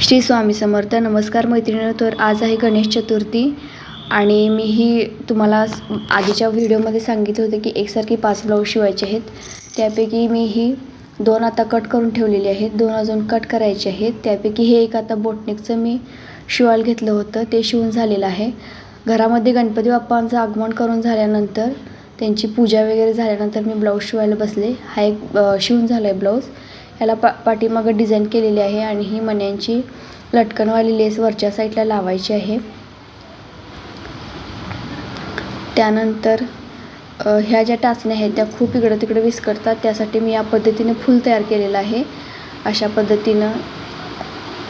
श्री स्वामी समर्थ. नमस्कार मैत्रिणी तर आज आहे गणेश चतुर्थी आणि मी ही तुम्हाला आधीच्या व्हिडिओमध्ये सांगितलं होतं की एकसारखी पाच ब्लाऊज शिवायचे आहेत. त्यापैकी मी ही दोन आता कट करून ठेवलेली आहेत. दोन अजून कट करायचे आहेत. त्यापैकी हे एक आता बोटनिकचं मी शिवायला घेतलं होतं. ते शिवून झालेलं आहे. घरामध्ये गणपती बाप्पांचं आगमन करून झाल्यानंतर त्यांची पूजा वगैरे झाल्यानंतर मी ब्लाऊज शिवायला बसले. हा एक शिवून झाला आहे ब्लाऊज. याला पा पाठीमागं डिझाईन केलेली आहे आणि ही मण्यांची लटकनवाली लेस वरच्या साईडला लावायची आहे. त्यानंतर ह्या ज्या टाचण्या आहेत त्या खूप इकडं तिकडं विस्करतात त्यासाठी मी या पद्धतीने फूल तयार केलेलं आहे. अशा पद्धतीनं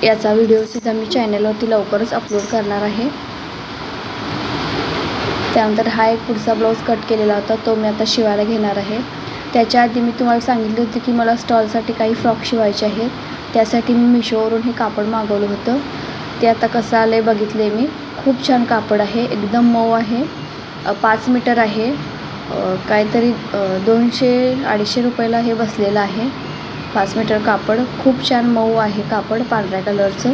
याचा व्हिडिओसुद्धा मी चॅनलवरती लवकरच अपलोड करणार आहे. त्यानंतर हा एक पुढचा ब्लाऊज कट केलेला होता तो मी आता शिवायला घेणार आहे. त्याच्या आधी मी तुम्हाला सांगितलं होतं की मला स्टॉलसाठी काही फ्रॉक शिवायचे आहेत त्यासाठी मी मिशोवरून हे कापड मागवलं होतं. ते आता कसं आलं आहे बघितले मी. खूप छान कापड आहे एकदम मऊ आहे पाच मीटर आहे काहीतरी दोनशे अडीचशे रुपयाला हे बसलेलं आहे. पाच मीटर कापड खूप छान मऊ आहे कापड पांढऱ्या कलरचं.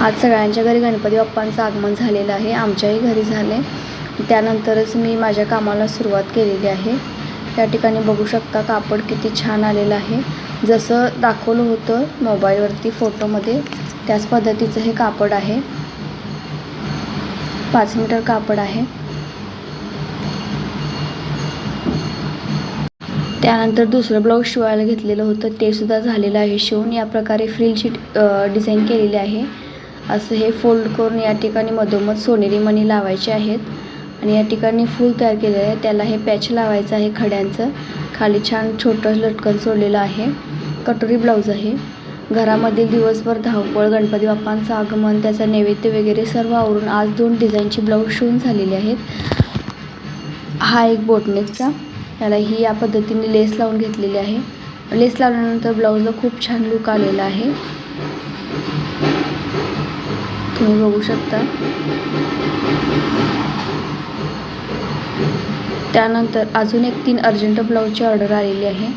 आज सगळ्यांच्या घरी गणपती बाप्पांचं आगमन झालेलं आहे. आमच्याही घरी झाले त्यानंतरच मी माझ्या कामाला सुरुवात केलेली आहे. त्या ठिकाणी बघू शकता कापड किती छान आलेलं आहे. जसं दाखवलं होतं मोबाईलवरती फोटोमध्ये त्याच पद्धतीचं हे कापड आहे. पाच मीटर कापड आहे. त्यानंतर दुसरं ब्लाऊज शिवायला घेतलेलं होतं. ते सुद्धा झालेलं आहे शिवून. या प्रकारे फ्रिल शीट डिझाईन केलेली आहे. असं हे फोल्ड करून या ठिकाणी मधोमध सोनेरी मणी लावायचे आहेत. आणि या ठिकाणी फूल तयार केलेलं आहे. त्याला हे पॅच लावायचं आहे खड्यांचं. खाली छान छोटं लटकन सोडलेलं आहे. कटोरी ब्लाऊज आहे. घरामधील दिवसभर धावपळ गणपती बाप्पांचं आगमन त्याचा नैवेद्य वगैरे सर्व आवरून आज दोन डिझाईनची ब्लाऊज शिवून झालेली आहेत. हा एक बोटनेकचा. याला ही या पद्धतीने लेस लावून घेतलेली आहे. लेस लावल्यानंतर ब्लाऊजला खूप छान लुक आलेला आहे. तुम्ही बघू शकता. त्यानंतर अजून एक तीन अर्जंट ब्लाऊजची ऑर्डर आलेली आहे.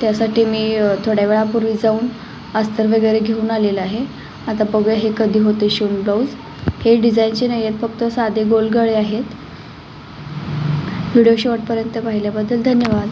त्यासाठी मी थोड्या वेळापूर्वी जाऊन अस्तर वगैरे घेऊन आलेलं आहे. आता बघूया हे कधी होते शिवून ब्लाऊज. हे डिझाईनचे नाही आहेत फक्त साधे गोल गळे आहेत. व्हिडिओ शेवटपर्यंत पाहिल्याबद्दल धन्यवाद.